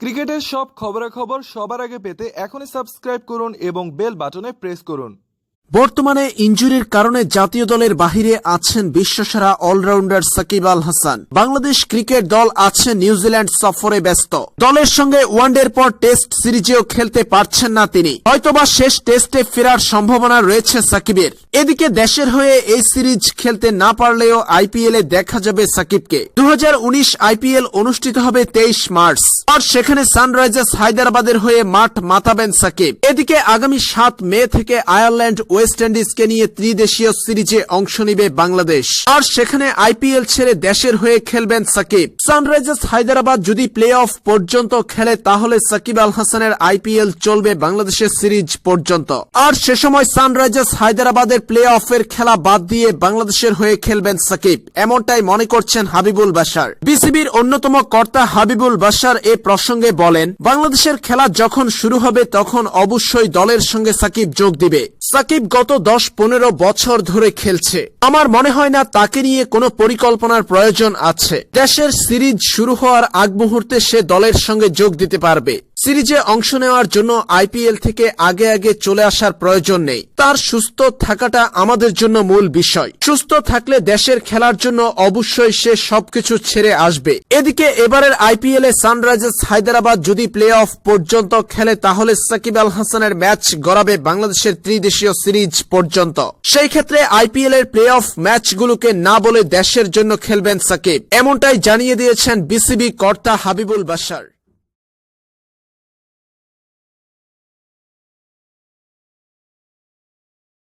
ক্রিকেটের সব খবরাখবর সবার আগে পেতে এখনই সাবস্ক্রাইব করুন এবং বেল বাটনে প্রেস করুন। বর্তমানে ইঞ্জুরির কারণে জাতীয় দলের বাহিরে আছেন বিশ্বসেরা অলরাউন্ডার সাকিব আল হাসান। বাংলাদেশ ক্রিকেট দল আছে নিউজিল্যান্ড সফরে ব্যস্ত। দলের সঙ্গে ওয়ানডের পর টেস্ট সিরিজেও খেলতে পারছেন না তিনি। হয়তোবা শেষ টেস্টে ফেরার সম্ভাবনা রয়েছে সাকিবের। এদিকে দেশের হয়ে এই সিরিজ খেলতে না পারলেও আইপিএল দেখা যাবে সাকিবকে। দু হাজার উনিশ আইপিএল অনুষ্ঠিত হবে তেইশ মার্চ। আর সেখানে সানরাইজার্স হায়দ্রাবাদের হয়ে মাঠ মাতাবেন সাকিব। এদিকে আগামী সাত মে থেকে আয়ারল্যান্ড ওয়েস্ট ইন্ডিজকে নিয়ে ত্রিদেশীয় সিরিজে অংশ নিবে বাংলাদেশ। আর সেখানে আইপিএল ছেড়ে দেশের হয়ে খেলবেন সাকিব। সানরাইজার্স হায়দ্রাবাদ যদি প্লে অফ পর্যন্ত খেলে, তাহলে সাকিব আল হাসানের আইপিএল চলবে বাংলাদেশের সিরিজ পর্যন্ত। আর সে সময় সানরাইজার্স হায়দ্রাবাদের প্লে অফের খেলা বাদ দিয়ে বাংলাদেশের হয়ে খেলবেন সাকিব। এমনটাই মনে করছেন হাবিবুল বাশার। বিসিবির অন্যতম কর্তা হাবিবুল বাশার এ প্রসঙ্গে বলেন, বাংলাদেশের খেলা যখন শুরু হবে তখন অবশ্যই দলের সঙ্গে সাকিব যোগ দিবে। সাকিব গত দশ পনেরো বছর ধরে খেলছে। আমার মনে হয় না তাকে নিয়ে কোনো পরিকল্পনার প্রয়োজন আছে। দেশের সিরিজ শুরু হওয়ার আগ মুহূর্তে সে দলের সঙ্গে যোগ দিতে পারবে। সিরিজে অংশ নেওয়ার জন্য আইপিএল থেকে আগে আগে চলে আসার প্রয়োজন নেই। তার সুস্থ থাকাটা আমাদের জন্য মূল বিষয়। সুস্থ থাকলে দেশের খেলার জন্য অবশ্যই সে সবকিছু ছেড়ে আসবে। এদিকে এবারের আইপিএল এ সানরাইজার্স হায়দ্রাবাদ যদি প্লে অফ পর্যন্ত খেলে, তাহলে সাকিব আল হাসানের ম্যাচ গড়াবে বাংলাদেশের ত্রিদেশীয় সিরিজ পর্যন্ত। সেই ক্ষেত্রে আইপিএল এর প্লে অফ ম্যাচগুলোকে না বলে দেশের জন্য খেলবেন সাকিব। এমনটাই জানিয়ে দিয়েছেন বিসিবি কর্তা হাবিবুল বাশার।